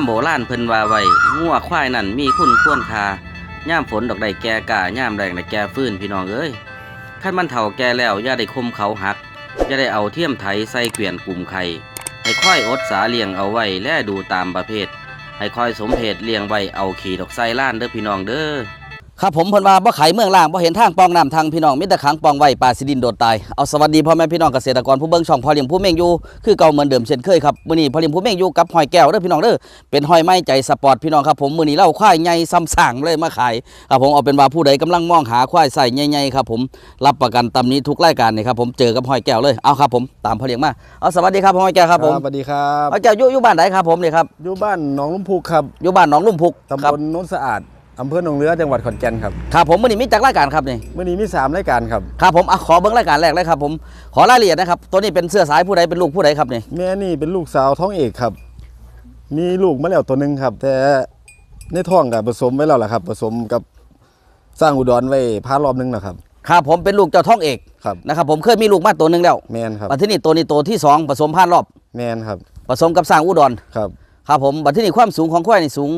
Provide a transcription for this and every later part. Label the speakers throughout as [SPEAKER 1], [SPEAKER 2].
[SPEAKER 1] ำโบราณเพิ่นว่าไว้งัวควายนั่นมีคุณควรค่าย่ามฝนดอกใดแก่กาย่ามแรงได้แก่ฟื้นพี่น้องเอ้ยคันมันเฒ่าแก่แล้วอย่าได้คมเขาหักอย่าได้เอาเทียมไถใส่เกวียนกลุ่มไข่ให้ค่อยอดสาเลี้ยงเอาไว้แลดูตามประเภท ให้ค่อยสมเพศเลี้ยงไว้เอาขี่ดอกไส้ล้านเด้อพี่น้องเด้อ ครับผมเพิ่นว่าบ่ไขเมืองล่างบ่เห็นทางปองน้ำทางพี่น้องมิตรขังปองไว้ป่าสิดินโดดตายเอาสวัสดีพ่อแม่พี่น้องเกษตรกรผู้เบิ่งช่องพ่อเลี้ยงผู้เม่งอยู่คือเก่าเหมือนเดิมเช่นเคยครับมื้อนี้พ่อเลี้ยงผู้เม่งอยู่กับหอยแก้วเด้อพี่น้องเด้อเป็นหอยไม้ใจสปอร์ตพี่น้องครับผมมื้อนี้เล่าควายใหญ่ซ้ำสั่งเลยมาขายครับผมเอาเป็นว่าผู้ใดกำลังมองหาควายใส่ใหญ่ๆครับผมรับประกันตำนี้ทุกรายการนี่ครับผมเจอกับหอยแก้วเลยเอาครับผมตามพ่อเลี้ยงมาเอาสวัสดีครับหอยแก้วครับผม
[SPEAKER 2] สวัสดีครับ
[SPEAKER 1] หอยแก้วอยู่อยู่บ้านไหนครับผมนี่ครับ
[SPEAKER 2] อยู่บ้านหนองลุ่มพุกครับ
[SPEAKER 1] อยู่บ้านหนองลุ่มพุก
[SPEAKER 2] ตำ
[SPEAKER 1] ครับ
[SPEAKER 2] บลโน้นสะอาด อำเภอหนองเรือจังหวัดขอนแก่นครับ
[SPEAKER 1] ครับผมมื้อนี้มีจักรายการครับนี่
[SPEAKER 2] เมื่อนี้มีสามรายการครับ
[SPEAKER 1] ครับผมอะขอเบิ้งรายการแรกเลยครับผมขอรายละเอียดนะครับตัวนี้เป็นเสื้อสายผู้ใดเป็นลูกผู้ใดครับนี่
[SPEAKER 2] แม่นี่เป็นลูกสาวท้องเอกครับ มีลูกมาแล้วตัวหนึ่งครับ แต่ในท้องกับผสมไว้แล้วล่ะครับ ผสมกับสร้างอุดรไว้พารอบหนึงนะครับ
[SPEAKER 1] ครับผมเป็นลูกเจ้าท้องเอก
[SPEAKER 2] ครับ
[SPEAKER 1] นะครับผมเคยมีลูกมาตัวหนึ่งแล้ว
[SPEAKER 2] แมนครับ
[SPEAKER 1] บัดที่นี่ตัวนี้ตัวที่สองผสมผ่านรอบ
[SPEAKER 2] แมนครับ
[SPEAKER 1] ผสมกับสร้างอุดร
[SPEAKER 2] ครับ
[SPEAKER 1] ครับผมบัดที่นี่ความสูงของควายนี่สูง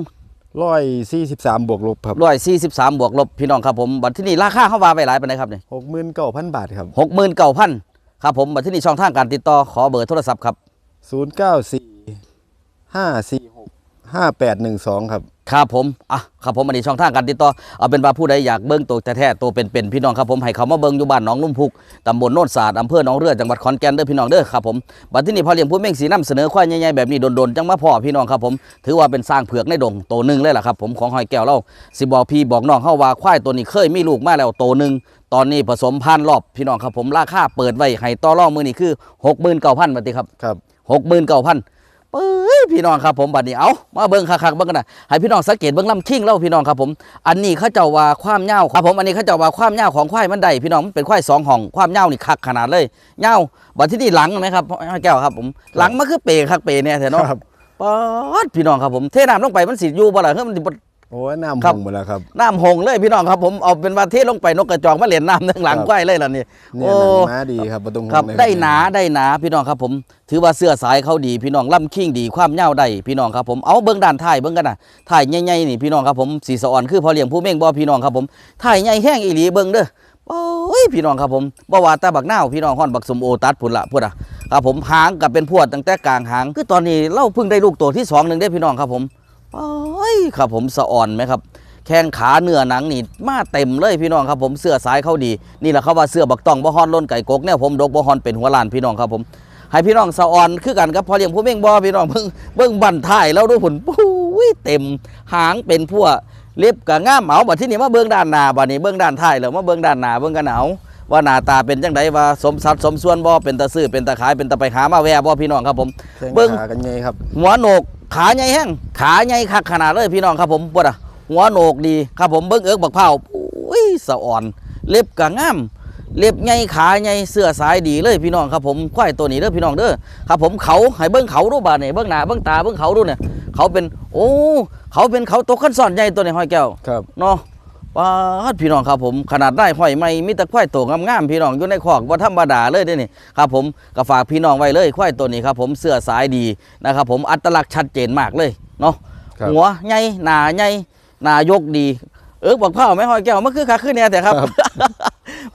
[SPEAKER 2] ร้อยสี่สิบสามบวกลบครับ
[SPEAKER 1] ร้อยสี่สิบสามบวกลบพี่น้องครับผมบัดที่นี่ราคาเข้าว่าไปหลายปานใดครับนี่
[SPEAKER 2] หกหมื่นเก้าพันบาทครับ
[SPEAKER 1] หกหมื่นเก้าพันครับผมบัดที่นี่ช่องทางการติดต่อขอเบอร์โทรศัพท์ครับ
[SPEAKER 2] ศูนย์เก้าสี่ห้าสี่หก ห้าแปดหนึ่งสองครับ
[SPEAKER 1] ครับผม อะ ครับผมอันนี้ช่องทางการติดต่อ เอาเป็นว่าผู้ใดอยากเบิ้งตัวแท้ๆตัวเป็นๆพี่น้องครับผม ให้เขามาเบิ้งอยู่บ้านหนองลุ่มพุกตำบลโนนศาสตร์อำเภอหนองเรือ จังหวัดขอนแก่นเด้อพี่น้องเด้อครับผม บัดที่นี่พอเลี้ยงผู้เม่งสีน้ำเสนอควายใหญ่ๆแบบนี้โดนๆจังมาพ่อพี่น้องครับผม ถือว่าเป็นสร้างเผือกในดงตัวหนึ่งเลยล่ะครับผมของหอยแก้วเราสิบอกพี่บอกน้องเฮาว่าควายตัวนี้เคยมีลูกมาแล้วตัวหนึ่งตอนนี้ผสมพันธุ์รอบพี่น้องครับผมราคาเปิดไว้ให้ต่อรองมือนี่คือ69,000บาทครับ
[SPEAKER 2] ครับ
[SPEAKER 1] หกหมื่นเก้าพัน เอ้ยพี่น้องครับผมบัดนี้เอามาเบิ่งคักๆเบิ่งกันนะให้พี่น้องสังเกตเบิ่งลำคิงเล่าพี่น้องครับผม อันนี้เขาเจ้าว่าความยาวครับผมอันนี้เขาเจ้าว่าความยาวของควายมันได้พี่น้องมันเป็นควายสองห้องความยาวนี่คักขนาดเลยยาวบัดที่นี่หลังไหมครับแก้วครับผมหลังมันคือเปคักเปเนี่ยแท้เนาะ
[SPEAKER 2] ครับ
[SPEAKER 1] ป๊อดพี่น้องครับผมเทน้ำลงไปมันสิอยู่บ่ล่ะเฮ้ยมันสิบ่
[SPEAKER 2] โอ้ยน้ำ
[SPEAKER 1] ครั
[SPEAKER 2] ห
[SPEAKER 1] บ
[SPEAKER 2] งหมดแล้วครับ
[SPEAKER 1] น้ำหงเลยพี่น้องครับผมเอาเป็นว่าเทลงไปนกกระจอกมาเล่นน้ำทั้งหลัง
[SPEAKER 2] ครับ
[SPEAKER 1] ควายเลยล่ะนี่
[SPEAKER 2] เนี่ย
[SPEAKER 1] โอ้
[SPEAKER 2] หนังม้าดีครับประตู
[SPEAKER 1] ครับได้หนาได้หนาพี่น้องครับผม ถือว่าเสื้อสายเขาดี พี่น้องล่ำคิงดีความยาวได้พี่น้องครับผมเอาเบิ้งด้านท้ายเบิ้งกันนะท้ายใหญ่ๆนี่พี่น้องครับผมสีสะอ่อนคือพอเลี้ยงผู้เม่งบ่พี่น้องครับผมท้ายใหญ่แห้งอีหลีเบิ้งเด้อโอ้ยพี่น้องครับผมบ่ว่าแต่บักนาวพี่น้องฮ้อนบักสมโอตัดพุ่นละพุ่นอะครับผมหางกับเป็นพวดตั้งแต่กลางหาง คือตอนนี้เราเพิ่งได้ลูกตัวที่สองหนึ่งได้อพี่น้องครับผม โอ้ยครับผมสะอ่อนไหมครับ แข้งขาเนื้อหนังนี่มาเต็มเลยพี่น้องครับผมเสื้อสายเขาดี นี่แหละเขาว่าเสื้อบักตองบ่ฮอนล้นไก่กกเนี่ยผมดกบ่ฮอนเป็นหัวลานพี่น้องครับผมให้พี่น้องสะออนคือกันครับพอเลี้ยงผู้เม่งบ่พี่น้องเบิ่งเบิ่งบั้นท้ายแล้วด้วยผลปุ้ยเต็มหางเป็นพวกเล็บกะง่ามเหมาบัดที่นี่มาเบิ่งด้านหน้าบัดนี้เบิ่งด้านท้ายแล้วมาเบิ่งด้านหน้าเบิ่งกันเอาว่าหน้าตาเป็นจังไดว่าสมสัดสมส่วนบ่เป็นตาซื้อเป็นตาขายเป็นตาไปหามาแวบ่พี่น้องครับผม
[SPEAKER 2] แข้ง
[SPEAKER 1] เบิ่ง
[SPEAKER 2] ขากันไงครับ
[SPEAKER 1] หัวโหนก ขาใหญ่แห้งขาใหญ่คักขนาดเลยพี่น้องครับผมปวดอะหัวโหนกดีครับผมเบิ้งเอิกบักเผาอุ้ยสะอ่อน เล็บกะงามเล็บใหญ่ขาใหญ่เสื้อสายดีเลยพี่น้องครับผมควายตัวนี้เด้อพี่น้องเด้อครับผมเขาให้เบิ้งเขาดูบาดนี่เบิ้งหน้าเบิ้งตาเบิ้งเขาดูเนี่ยเขาเป็นโอ้เขาเป็นเขาตกขั้นซ่อนใหญ่ตัวนี้ห้อยแก้ว
[SPEAKER 2] ครับ
[SPEAKER 1] เนาะ ป้าดพี่น้องครับผมขนาดได้ห้อยไม่มีแต่ควายตัวงามๆพี่น้องอยู่ในคอกว่าธรรมดาเลยเด้อนี่ครับผมก็ฝากพี่น้องไว้เลยควายตัวนี้ครับผมเสื้อสายดีนะครับผมอัตลักษณ์ชัดเจนมากเลยเนาะ
[SPEAKER 2] ครับ
[SPEAKER 1] หัวใหญ่หนาใหญ่หนายกดี เอิกบักเผาไม่ห้อยแก้วมันคือขาขึ้นเนี่ยแต่ครับ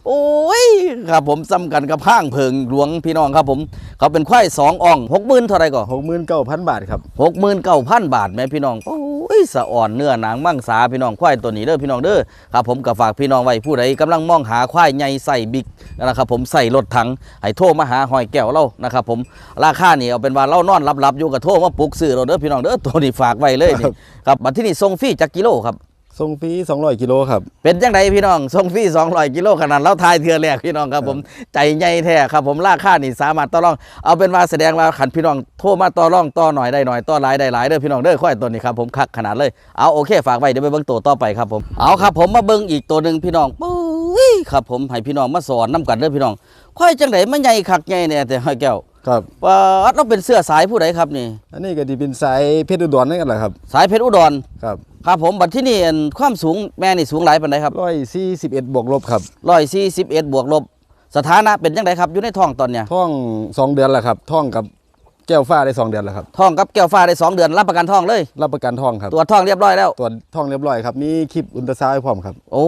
[SPEAKER 1] โอ้ยครับผมซ้ำกันกับห้างเพิงหลวงพี่น้องครับผม เขาเป็นควายสองอ่องหกหมื่นเท่าไหรก่อน
[SPEAKER 2] หกหมื่นเก้าพันบาทครับ
[SPEAKER 1] หกหมื่นเก้าพันบาทแม่พี่น้องโอ้ยสะอ่อนเนื้อหนังมั่งสาพี่น้องควายตัวนี้เด้อพี่น้องเด้อครับผมก็ฝากพี่น้องไว้ผู้ใดกำลังมองหาควายใหญ่ใส่บิ๊กนะครับผมใส่รถถังให้โทรมาหาหอยแก้วเรานะครับผมราคานี่เอาเป็นว่าเรานอนรับๆอยู่กับโทรมาปลุกซื้อเราเด้อพี่น้องเด้อตัวนี้ฝากไว้เลยนี่ครับบัดที่นี่ส่งฟรีจักกิโลครับ
[SPEAKER 2] ทรงฟรี200กิโลครับ
[SPEAKER 1] เป็นจังไดพี่น้องส่งฟรี200กิโลขนาดเราทายเทือแรกพี่น้องครับผมใจใหญ่แท้ครับผมราคานี่สามารถต่อรอง เอาเป็นว่าแสดงว่าขันพี่น้องโทรมาต่อรองต่อหน่อยได้หน่อยต่อหลายได้หลายเด้อพี่น้องเด้อค่อยตัวนี้ครับผมคักขนาดเลยเอาโอเคฝากไว้เดี๋ยวไปเบิ่งตัวต่อไปครับผมเอาครับผมมาเบิ่งอีกตัวหนึ่งพี่น้องปุ้ยครับผมให้พี่น้องมาสอนน้กันเด้อพี่น้อง ค่อยจังไดมันใหญ่คักใหญ่เนี่ยแต่ห้อยแก้ว
[SPEAKER 2] ครับ
[SPEAKER 1] ว่าเราเป็นเสื้อสายผู้ใดครับนี่
[SPEAKER 2] อันนี้ก็ดีเป็นสายเพชรอุดรนั่นกันแหละครับ
[SPEAKER 1] สายเพชรอุดร
[SPEAKER 2] ครับ
[SPEAKER 1] ครับผมบัดที่นี่อันความสูงแม่นี่สูงหลายปานใดครับ
[SPEAKER 2] ร้อยสี่สิบเอ็ดบวกลบครับ
[SPEAKER 1] ร้อยสี่สิบเอ็ดบวกลบ สถานะเป็นยังไงครับอยู่ในท้องตอนเนี้ย
[SPEAKER 2] ท่องสองเดือนแล้วครับท่องกับแแก้วฟ้าได้สองเดือนแล้วครับ
[SPEAKER 1] ท้องกับแก้วฟ้าได้สองเดือนรับประกันท้องเลย
[SPEAKER 2] รับประกันทองครับ
[SPEAKER 1] ตรวจท้องเรียบร้อยแล้ว
[SPEAKER 2] ตรวจทองเรียบร้อยครับมีคลิปอุลตราซาวด์ให้พร้อมครับ
[SPEAKER 1] โอ้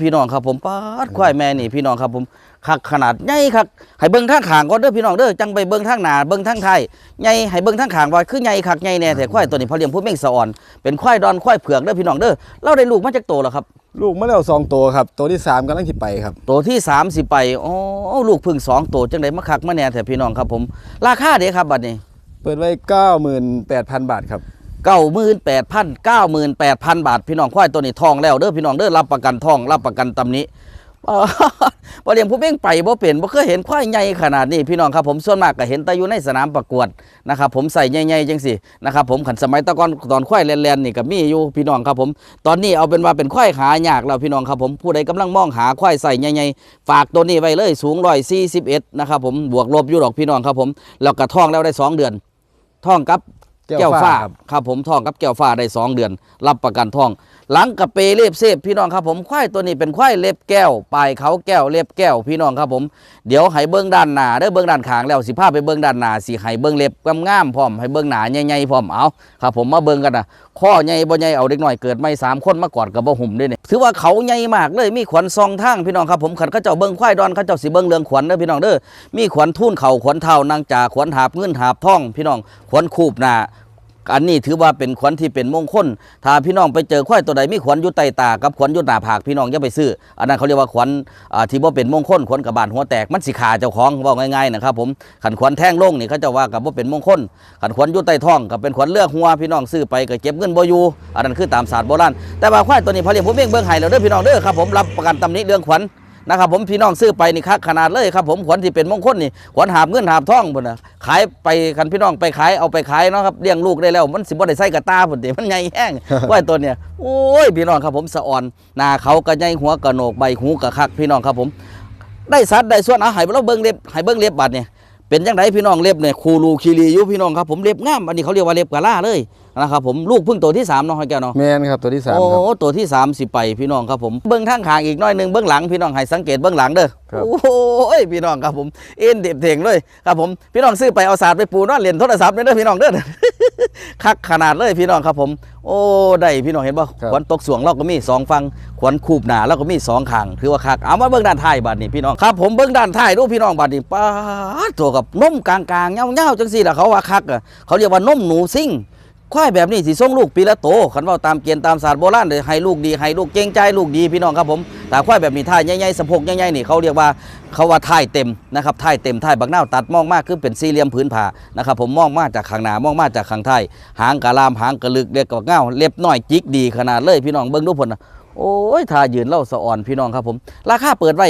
[SPEAKER 1] พี่น้องครับผมปาดควายแม่นี่พี่น้องครับผมคักขนาดใหญ่คักให้เบิ่งทางขางก่อนเด้อพี่น้องเด้อจังไปเบิ่งทางหน้าเบิ่งทางไทายใหญ่ให้เบิ่งทางขางว่าคือใหญ่คักใหญ่แน่แต่ควายตัวนี้พอเลี้ยงผู้เม่งสะอ่อนเป็นควายดอนควายเผือกเด้อพี่น้องเด้อเราได้ลูกมาจากโตแล้วครับ
[SPEAKER 2] ลูกมาแล้วสองตัวครับ ตัวที่สามกำลังที่ไปครับ
[SPEAKER 1] ตัวที่สามสิไปอ๋อลูกพึ่งสองตัวจังไดมาคักมาแน่แต่พี่น้องครับผม ราคาเด้ครับบัดนี้
[SPEAKER 2] เปิดไว้เก้าหมื่นแปดพันบาทครับ
[SPEAKER 1] เก้าหมื่นแปดพันเก้าหมื่นแปดพันบาทพี่น้องควายตัวนี้ทองแล้วเด้อพี่น้องเด้อรับประกันทองรับประกันตำหนี้เอ่อ บ่เลี้ยงผู้เม่งไปบ่เป็นบ่เคยเห็นควายใหญ่ขนาดนี้พี่น้องครับผมส่วนมากก็เห็นแต่อยู่ในสนามประกวดนะครับผมใส่ใหญ่ๆจังสินะครับผมขันสมัยตะกอนตอนควายแลนๆนี่ก็มีอยู่พี่น้องครับผมตอนนี้เอาเป็นว่าเป็นควายหายากแล้วพี่น้องครับผมผู้ใดกำลังมองหาควายใส่ใหญ่ๆฝากตัวนี้ไว้เลยสูง141นะครับผมบวกลบอยู่ดอกพี่น้องครับผมแล้วก็ท้องแล้วได้สองเดือนท้องกับ
[SPEAKER 2] แก้
[SPEAKER 1] แก้ว
[SPEAKER 2] ว
[SPEAKER 1] ฟ้า
[SPEAKER 2] ฟ้าครับ
[SPEAKER 1] ครับผมทองกับแก้วฟ้าได้2เดือน รับประกันทอง หลังกับเปเล็บเซฟพี่น้องครับผมควายตัวนี้เป็นควายเล็บแก้วปลายเขาแก้วเล็บแก้วพี่น้องครับผมเดี๋ยวให้เบิ้งด้านหน้าเด้อเบิ้งด้านข้างแล้วสิพาไปเบิ้งด้านหน้าสิให้เบิ้งเล็บงามๆพร้อมให้เบิ้งหน้าใหญ่ๆพร้อมเอาครับผมมาเบิ้งกันนะ ข้อใหญ่บ่ใหญ่เอาเด็กหน่อยเกิดไม่สามคนมากอดกับบ่หุ่มด้วยเนี่ยถือว่าเขาใหญ่มากเลยมีขวัญซองทางพี่น้องครับผมขันเขาเจ้าเบิ้งควายดอนเขาเจ้าสีเบิ้งเรืองขวัญเด้อพี่น้องเด้อมีขวัญทุ่นเข่าขวัญเท้านางจ่าขวัญหาบเงินหาบทอง พี่น้องขวัญคูบหนา อันนี้ถือว่าเป็นขวัญที่เป็นมงคล ถ้าพี่น้องไปเจอควายตัวใดมีขวัญอยู่ใต้ตา กับขวัญอยู่หน้าผากพี่น้องอย่าไปซื้อ อันนั้นเขาเรียกว่าขวัญที่ว่าเป็นมงคลขวัญกับบานหัวแตกมันสิขาเจ้าของว่าง่ายๆนะครับผมขันขวัญแท่งลงนี่เขาจะว่ากับว่าเป็นมงคลขันขวัญอยู่ใต้ท้องกับเป็นขวัญเลือกหัวพี่น้องซื้อไปก็เก็บเงินบ่อยู่อันนั้นคือตามศาสตร์โบราณแต่ว่าควายตัวนี้พอเลี้ยงผมเองเบิ่งให้แล้วเด้อพี่น้องเด้อครับผมรับประกันตำหนิเรื่องขวัญ นะครับผมพี่น้องซื้อไปนี่คักขนาดเลยครับผมขวัญที่เป็นมงคลนี่ขวัญหาบเงินหาบทองพุ่นนะขายไปคันพี่น้องไปขายเอาไปขายเนาะครับเลี้ยงลูกได้แล้วมันสิบ่ได้ใส่กระตาพุ่นติมันใหญ่แห้งว่าตัวเนี่ยโอ้ยพี่น้องครับผมสะอ่อนหน้าเขากระใหญ่หัวกระโหนกใบหูกระคักพี่น้องครับผม ได้สัดได้ส่วนเอาให้เราเบิ่งเล็บให้เบิ่งเล็บบัดเนี่ยเป็นจังไดพี่น้องเล็บเนี่ยคูรูคีรีอยู่พี่น้องครับผมเล็บงามอันนี้เขาเรียกว่าเล็บกะล่าเลย นะครับผมลูกเพิ่งตัวที่สามเนาะให้แก้วเนาะ
[SPEAKER 2] แมนครับตัวที่สาม
[SPEAKER 1] โอ้
[SPEAKER 2] ครับ
[SPEAKER 1] ตัวที่3ามสิไปพี่น้องครับผมเบื้องทางขางอีกหน้อยหนึ่งเบื้องหลังพี่น้องให้สังเกตเบื้องหลังเด้อ
[SPEAKER 2] ครับ
[SPEAKER 1] โอ้ยพี่น้องครับผมเอ็นเด็บเถงเลยครับผมพี่น้องซื้อไปเอาศาสตร์ไปปูนอนเรียนโทรศัพท์เด้อพี่น้องเด้อ คักขนาดเลยพี่น้องครับผม โอ้ได้พี่น้องเห็นป่ะขวัญตกสวงเราก็มีสองฟังขวัญคูบหนาเราก็มีสองขางถือว่าคักเอามาเบื้องด้านท้ายบัดนี้พี่น้องครับผมเบื้องด้านท้ายดูพี่น้องบัดนี้ป้าดตัวกับนมกลางๆเงาๆจังสี่ล่ะเขาว่าคักอะเขาเรียกว่านมหนูซิ่ง ควายแบบนี้สิส่งลูกปีละโตขันเว่าตามเกณฑ์ตามศาสตร์โบราณเลยให้ลูกดีให้ลูกเก่งใจลูกดีพี่น้องครับผมแต่ควายแบบนี้ท่ายใหญ่ๆสะโพกใหญ่ๆนี่เขาเรียกว่าเขาว่าท่ายเต็มนะครับท่ายเต็มท่ายบักนาวตัดมองมากคือเป็นสี่เหลี่ยมผืนผ่านะครับผมมองมาจากข้างหน้ามองมาจากข้างท้ายหางกะลามหางกะลึกเรียกกับเงาเล็บน้อยจิกดีขนาดเลยพี่น้องเบิ่งดูผลนะโอ้ยท่ายืนเล่าสะอ่อนพี่น้องครับผม ราคาเปิดไว้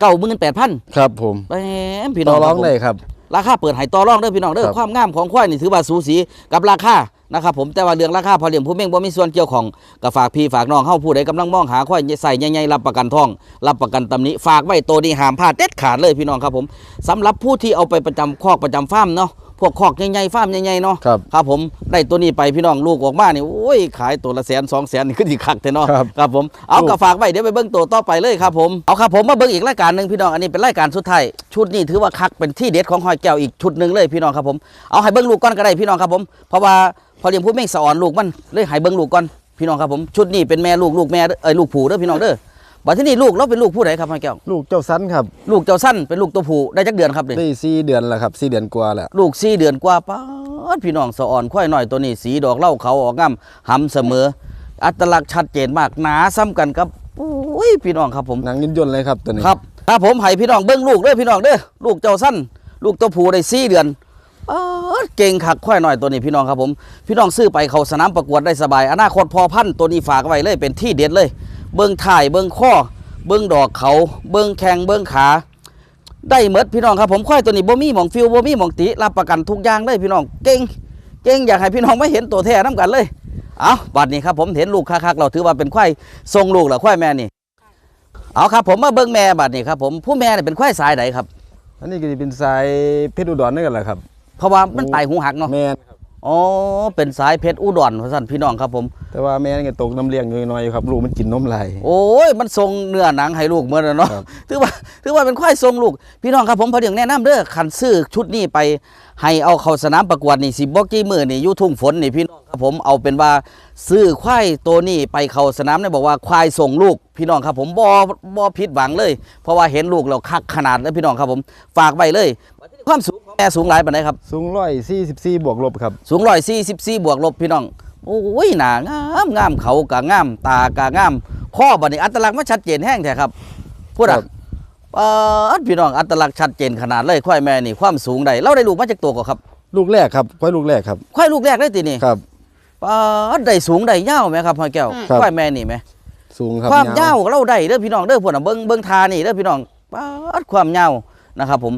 [SPEAKER 1] เก้าหมื่นแปดพัน
[SPEAKER 2] ครับผม
[SPEAKER 1] แหมพี่น้
[SPEAKER 2] ต่
[SPEAKER 1] อ
[SPEAKER 2] อง
[SPEAKER 1] ค
[SPEAKER 2] ร้
[SPEAKER 1] รั
[SPEAKER 2] อบง
[SPEAKER 1] ผม
[SPEAKER 2] เลยครับ
[SPEAKER 1] ราคาเปิดให้ต่อรองเด้อพี่น้องเด้อ
[SPEAKER 2] ครับ
[SPEAKER 1] ความงามของควายนี่ถือว่าสูสีกับราคานะครับผมแต่ว่าเรื่องราคาพอเลี้ยงผู้เม่งบ่มีส่วนเกี่ยวของก็ฝากพี่ฝากน้องเฮาผู้ใดกำลังมองหาควายใส่ใหญ่ๆรับประกันทอง รับประกันตำหนิฝากไว้ตัวนี้ห้ามพลาดเด็ดขาดเลยพี่น้องครับผมสำหรับผู้ที่เอาไปประจำคอกประจำฟาร์มเนาะ พวกคอกใหญ่ๆฟาร์มใหญ่ๆเนาะ
[SPEAKER 2] ครับ
[SPEAKER 1] ครับผมได้ตัวนี้ไปพี่น้องลูกออกมานี่โอ้ยขายตัวละแสนสองแสนนี่ขึ้นอีกคักแต่เนาะ
[SPEAKER 2] ครับ
[SPEAKER 1] ครับผมเอา
[SPEAKER 2] ลูก
[SPEAKER 1] ก็ฝากไว้เดี๋ยวไปเบิ้งตัวต่อไปเลยครับผมเอาครับผมมาเบิ้งอีกรายการหนึ่งพี่น้องอันนี้เป็นรายการสุดท้ายชุดนี้ถือว่าคักเป็นที่เด็ดของหอยแก้วอีกชุดหนึ่งเลยพี่น้องครับผมเอาให้เบิ้งลูกก่อนก็ได้พี่น้องครับผมเพราะว่าพอเลี้ยงผู้เม่งสอนลูกมันเลยให้เบิ้งลูกก่อนพี่น้องครับผมชุดนี้เป็นแม่ลูกลูกแม่เด้อเอ้ยลูกผูเด้อพี่น้องเด้อ บัดที่นี่ลูกเราเป็นลูกผู้ใดครับหอยแก้ว
[SPEAKER 2] ลูกเจ้าสันครับ
[SPEAKER 1] ลูกเจ้าสั้นเป็นลูกตัวผู้ได้จักเดือนครับนี่
[SPEAKER 2] ได้สี่เดือนแล้วครับสี่เดือนกว่าแล้ว
[SPEAKER 1] ลูกสี่เดือนกว่าป้าดพี่น้องสะอ่อนควายน้อยตัวนี้สีดอกเหล่าเขาออกงามหำเสมอ อัตลักษณ์ชัดเจนมากหนาซ้ำกันครับโอ้ยพี่น้องครับผม
[SPEAKER 2] หนังยินยนต์เลยครับตัวนี้
[SPEAKER 1] ครับครับผมให้พี่น้องเบิ้งลูกเด้อพี่น้องเด้อลูกเจ้าสั้นลูกตัวผู้ได้สี่เดือนป๊าดเก่งขักควายน้อยตัวนี้พี่น้องครับผม พี่น้องซื้อไปเขาสนามประกวดได้สบาย อนาคตพอพันธุ์ตัวนี้ฝากไว้เลยเป็นที่เด็ดเลย เบิ้งถ่ายเบิ้งข้อเบิ้งดอกเขา เบิ้งแข้งเบิ้งขา ได้เมดพี่น้องครับผมควายตัวนี้บ่มีหมองฟิวบ่มีหมองติรับประกันทุกอย่างเลยพี่น้องเก่งเก่งอยากให้พี่น้องไม่เห็นตัวแท้น้กันเลยเอาบัดนี้ครับผมเห็นลูกคักๆเราถือว่าเป็นควายทรงลูกเหรอควายแม่นี่เอาครับผมมาเบิ่งแม่บัดนี้ครับผมผู้แม่เนี่ยเป็นควายสายใดครับ
[SPEAKER 2] อันนี้ก็จะเป็นสายเพชรอุดรนี่กันแหละครับ
[SPEAKER 1] เพราะว่ามันตายหูหักเนาะ
[SPEAKER 2] แมนครับ
[SPEAKER 1] อ๋อ เป็นสายเพชรอุดรว่าซั่นพี่น้องครับผม
[SPEAKER 2] แต่ว่าแม่นี่ก็ตกน้ำเลี้ยงน้อยๆอยู่ครับลูกมันกินนมไหล
[SPEAKER 1] โอ้ย มันทรงเนื้อหนังให้ลูกเมื่อนั้นเนาะ
[SPEAKER 2] ครับ
[SPEAKER 1] ถือว่า ถือว่าเป็นควายทรงลูก พี่น้องครับผมพอเดียงแนะนำเด้อขันซื้อชุดนี้ไป ให้เอาเข้าสนามประกวดนี่สิบอกกี้มือนี่อยู่ทุ่งฝนนี่พี่น้องครับผม เอาเป็นว่าซื้อควายตัวนี้ไปเข้าสนามเนี่ยบอกว่าควายส่งลูก พี่น้องครับผมบ่บ่ผิดหวังเลย เพราะว่าเห็นลูกเราคักขนาดแล้วพี่น้องครับผม ฝากไว้เลย ความสูงของแม่สูงหลายปานใดครับ
[SPEAKER 2] สูงร้อยสี่สิบสี่บวกลบครับ
[SPEAKER 1] สูงร้อยสี่สิบสี่บวกลบพี่น้องโอ้ยหนางามงามเขากะงาม ตากะงามข้อบัดนี้อัตลักษณ์มันชัดเจนแห้งแท้ครับพูด
[SPEAKER 2] ค
[SPEAKER 1] อะ
[SPEAKER 2] รับ
[SPEAKER 1] เอ่อพี่น้องอัตลักษณ์ชัดเจนขนาดเลยควายแม่นี่ความสูงใดเราได้ลูกมาจากตัวก็ครับ
[SPEAKER 2] ลูกแรกครับควายลูกแรกครับ
[SPEAKER 1] ควายลูกแรกได้ตีนี่
[SPEAKER 2] ครับ
[SPEAKER 1] ปาดได้สูงได้ยาวไหมครับพ่อแก้ว
[SPEAKER 2] ครับ
[SPEAKER 1] ควายแม่นี่ไหม
[SPEAKER 2] สูงครับ
[SPEAKER 1] ความยาวเราได้เด้อพี่น้องเด้อพวกน่ะเบิ่งเบิ่งทานี่เด้อพี่น้องปาดความยาวนะครับผม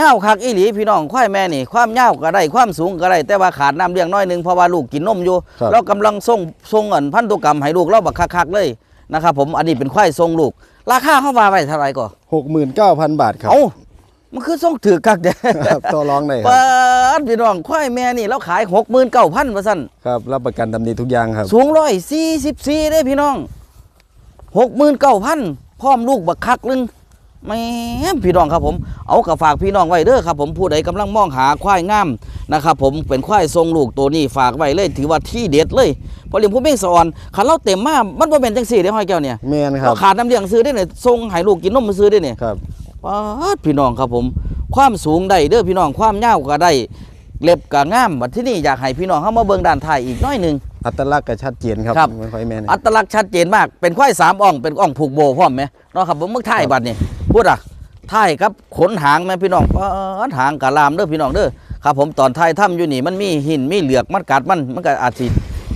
[SPEAKER 1] ยาวคักอีหลีพี่น้องควายแม่นี่ความยาวก็ได้ความสูงก็ได้แต่ว่าขาดน้ำเลี้ยงน้อยหนึงเพราะว่าลูกกินนมอยู่
[SPEAKER 2] ครับ
[SPEAKER 1] เรากำลังส่งส่งเงินพันธุกรรมให้ลูกเราบักคักๆเลยนะครับผมอันนี้เป็นควายทรงลูก ราคาเข้าว่าไว้เท่าไหร่ก่อ
[SPEAKER 2] หกหมื่นเก้าพันบาทครับ
[SPEAKER 1] เอ้ามันคือส่งถือกักเด้
[SPEAKER 2] ครับต่อรองได้ค
[SPEAKER 1] ป
[SPEAKER 2] รับา
[SPEAKER 1] ดพี่น้องควายแม่นี่เราขายหกหมื่นเก้าพันว่าสั่น
[SPEAKER 2] ครับ รับประกันดำดีทุกอย่างครับ
[SPEAKER 1] สูงร้อยสี่สิบสี่ได้พี่น้องหกหมื่นเก้าพันพร้อมลูกบักคักนึง แม่มพี่น้องครับผมเอากับฝากพี่น้องไว้เด้อครับผมผู้ใดกำลังมองหาควายงามนะครับผมเป็นควายทรงลูกตัวนี้ฝากไว้เลยถือว่าที่เด็ดเลยพอเลี้ยงผู้เม่งสอนขันเราเต็มมากมันบ่เป็นจังสี่เด้อห้อยแก้วเนี่ย
[SPEAKER 2] แมนครั
[SPEAKER 1] เรา
[SPEAKER 2] บ
[SPEAKER 1] ขาดน้ำเลี้ยงซื้อได้เนี่ยทรงให้ลูกกินนมมาซื้อได้เนี่ย
[SPEAKER 2] ครับ
[SPEAKER 1] ป๊าดพี่น้องครับผม ความสูงได้เด้อพี่น้องความยาวก็ได้เล็บก็งามบัดที่นี่อยากให้พี่น้องเข้ามาเบิ่งด้านท้ายอีกหน้อยหนึง
[SPEAKER 2] อัตลักษณ์ก็ชัดเจนครับ
[SPEAKER 1] ครับ
[SPEAKER 2] ไม่ค่อยแมน
[SPEAKER 1] อัตลักษณ์ชัดเจนมากเป็นควายสามอ่องเป็นอ่องผูกโบพร้อมไหมเนาะครับผมเมื่อท้ายบัดนี่ พูดอะท้ายครับขนหางแม่พี่น้องป๊าดหางกะลามเด้อพี่น้องเด้อครับผมตอนท้ายถ้ำอยู่นี่มันมีหินมีเหลือกมันกัดมันมันก็อาจสิ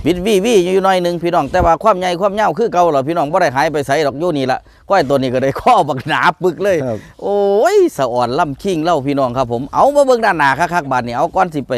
[SPEAKER 1] วิดวีวีอยู่หน่อยหนึงพี่น้องแต่ว่าความใหญ่ความยาวคือเก่าเหรอพี่น้องบ่ได้หายไปไสดอกอยู่นี่ละควายตัวนี้ก็ได้ข้อบักหนาปึกเลย
[SPEAKER 2] ครับ
[SPEAKER 1] โอ้ยสะอ่อนล่ำคิงเล่าพี่น้องครับผมเอามาเบิ่งด้านหน้าคักๆบาดนี้เอาก้อนสิไป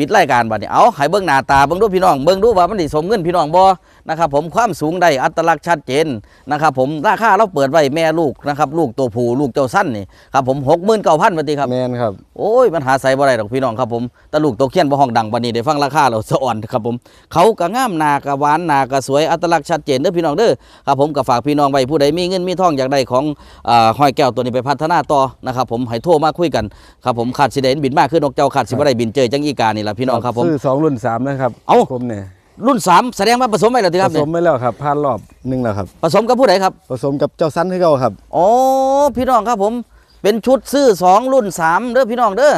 [SPEAKER 1] ปิดรายการบาดนี้เอาให้เบิ่งหน้าตาเบิ่งดูพี่น้องเบิ่งดูว่ามันสิสมเงินพี่น้องบ่นะครับผมความสูงได้อัตลักษณ์ชัดเจนนะครับผมราคาเราเปิดไว้แม่ลูกนะครับลูกตัวผู้ลูกเจ้าสั้นนี่ครับผม69,000บาทครับ
[SPEAKER 2] แมนครับ
[SPEAKER 1] โอ้ยมันหาใส่บ่ได้ดอกพี่น้องครับผมตะลูกโตเคียนบ่ห้องดังปานนี้ได้ฟังราคาแล้วสะอ่อนครับผมเขาก็งามหนากะหวานหนากะสวยอัตลักษณ์ชัดเจนเด้อพี่น้องเด้อครับผมก็ฝากพี่น้องไว้ผู้ใดมีเงินมีทองอยากได้ของอ่าห้อยแก้วตัวนี้ไปพัฒนาต่อนะครับผมให้โทรมาคุยกันครับผมขาดสิได้เห็นบินมากขึ้นนกเจ้าขาดสิบ่ได้บินเจอจังอีกานี่ล่ะพี่น้องครับผม
[SPEAKER 2] ซื้อสองรุ่นสามนะครับ
[SPEAKER 1] เอ้า
[SPEAKER 2] ผมเนี่ย
[SPEAKER 1] รุ่นสามแสดงว่าผสมไปแล้วติ
[SPEAKER 2] ผ
[SPEAKER 1] ครับ
[SPEAKER 2] ส
[SPEAKER 1] เนี่ย
[SPEAKER 2] มไม่แล้วครับผ่านรอบหนึ่งแล้วครับ
[SPEAKER 1] ผสมกับผู้ใดครับ
[SPEAKER 2] ผสมกับเจ้าสั้นให้เขาครับ
[SPEAKER 1] อ๋อพี่น้องครับผมเป็นชุดซื้อสองรุ่นสามเด้อพี่น้องเด้อ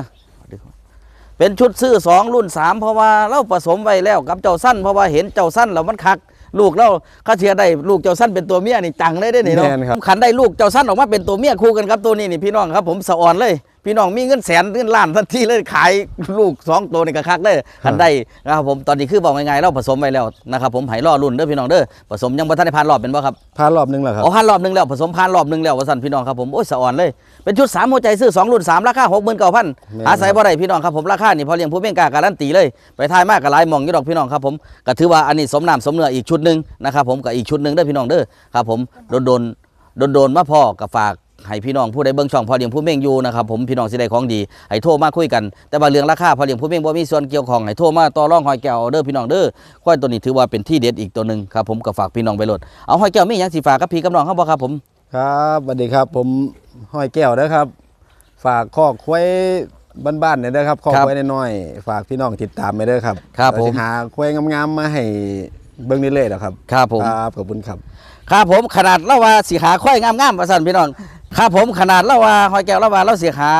[SPEAKER 1] เป็นชุดซื้อสองรุ่นสามเพราะว่าเราผสมไว้แล้วกับเจ้าสั้นเพราะว่าเห็นเจ้าสั้นแล้วมันคัก ลูกเราข้าเทียได้ลูกเจ้าสั้นเป็นตัวเมียนี่จังเลยได้อนี่เนาะ
[SPEAKER 2] แม่นครับ
[SPEAKER 1] ขันได้ลูกเจ้าสั้นออกมาเป็นตัวเมียคู่กันครับตัวนี้นี่พี่น้องครับผมสะอ่อนเลย พี่น้องมีเงินแสนเงินล้านทันทีเลยขายลูกสองตัวนี่ก็คักได้อขันได้นะครับผมตอนนี้คือบอกง่ายๆเราผสมไว้แล้วนะครับผมให้รอรุ่นเด้อพี่น้องเด้อผสมยังบ่ทันได้ผ่านรอบเป็นบ่ครับ
[SPEAKER 2] ผ่านรอบหนึ่งแล้วครับ
[SPEAKER 1] อ๋อผ่านรอบหนึงแล้วผสมผ่านรอบหนึงแล้วว่าสั่นพี่น้องครับผมโอ้ยสะอ่อนเลย เป็นชุด3หัวใจซื้อ2รุ่น3ราคา69,000
[SPEAKER 2] แม่น
[SPEAKER 1] อาศัยบ่ได้พี่น้องครับผมราคานี่พอเลี้ยงผู้เม่งกล้าการันตีเลย ไปทายมากกับหลายหมองอยู่ดอกพี่น้องครับผมก็ถือว่าอันนี้สมน้ำสมเนื้ออีกชุดหนึงนะครับผมกับอีกชุดหนึงเด้อพี่น้องเด้อครับผมโดนโดนโดนโดนๆมาพ่อกับฝากให้พี่น้องผู้ใดเบิ่งช่องพอเลี้ยงผู้เม่งอยู่นะครับผมพี่น้องสิได้ของดีให้โทรมาคุยกัน แต่ว่าเรื่องราคาพอเลี้ยงผู้เม่งบ่มีส่วนเกี่ยวข้องให้โทรมาต่อรองหอยแก้วเอาเด้อพี่น้องเด้อควายตัวนี้ถือว่าเป็นที่เด็ดอีกตัวหนึงครับผมก็ฝากพี่น้องไปโหลดเอาหอยแก้วมีหยังสิฝากกับพี่กับน้องเขาบ่ครับผม
[SPEAKER 2] ครับสวัสดีครับผม ห้อยแก้วนะครับ ฝากข้อกควายบ้านๆเนี่ยนะครับข้อก
[SPEAKER 1] ครับ
[SPEAKER 2] ควายน้อยๆฝากพี่น้องติดตามไปด้วยครับ
[SPEAKER 1] ครับ
[SPEAKER 2] เรา
[SPEAKER 1] ผม
[SPEAKER 2] จะหาควายงามๆมาให้เบิ้งนี่เลยๆนะครับ
[SPEAKER 1] ครับผม
[SPEAKER 2] ครับขอบคุณครับ
[SPEAKER 1] ครับผมขนาดเราว่าสิหาค่อยงามๆมาสั่นพี่น้องครับผมขนาดเราว่าหอยแก้วเราว่าเราสิหา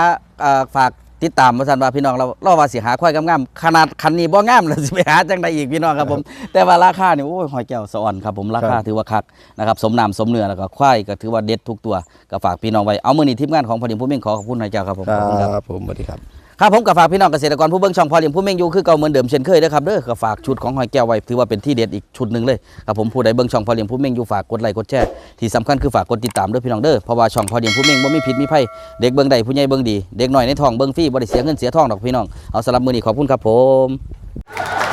[SPEAKER 1] เอ่อฝาก ติดตามมาสั่นว่าพี่น้องเราเราว่าสิหาค่อยงามๆขนาดคันนี้บ่งามเราสิไปหาจังใดอีกพี่น้องครับผม แต่ว่าราคานี่โอ้ยหอยแก้วสะอ่อนครับผมราคา
[SPEAKER 2] ครับ
[SPEAKER 1] ถือว่าคักนะครับสมน้ำสมเนื้อแล้วก็ควายก็ถือว่าเด็ดทุกตัวก็ฝากพี่น้องไว้เอามื้อนี้ทีมงานของพอดีผู้เม่งขอขอบคุณหอยแก้วครับผม
[SPEAKER 2] ค
[SPEAKER 1] ขอบคุณครับ
[SPEAKER 2] รับผมสวัสดีครับ
[SPEAKER 1] ครับผมกับฝากพี่น้องเกษตรกรผู้เบิ่งช่องพอเลี้ยงผู้เม่งอยู่คือเก่าเหมือนเดิมเช่นเคยนะครับเด้อก็ฝากชุดของหอยแก้วไว้ถือว่าเป็นที่เด็ดอีกชุดหนึ่งเลยครับผมผู้ใดเบิ่งช่องพอเลี้ยงผู้เม่งอยู่ฝากกดไลค์กดแชร์ที่สำคัญคือฝากกดติดตามด้วยพี่น้องเด้อเพราะว่าช่องพอเลี้ยงผู้เม่งบ่มีผิดมีภัยเด็กเบิ่งใดผู้ใหญ่เบิ่งดีเด็กหน่อยในท้องเบิ่งฟรีบ่ได้เสียเงินเสียทองดอกพี่น้องเอาสำหรับมื้อนี้ขอบคุณครับผม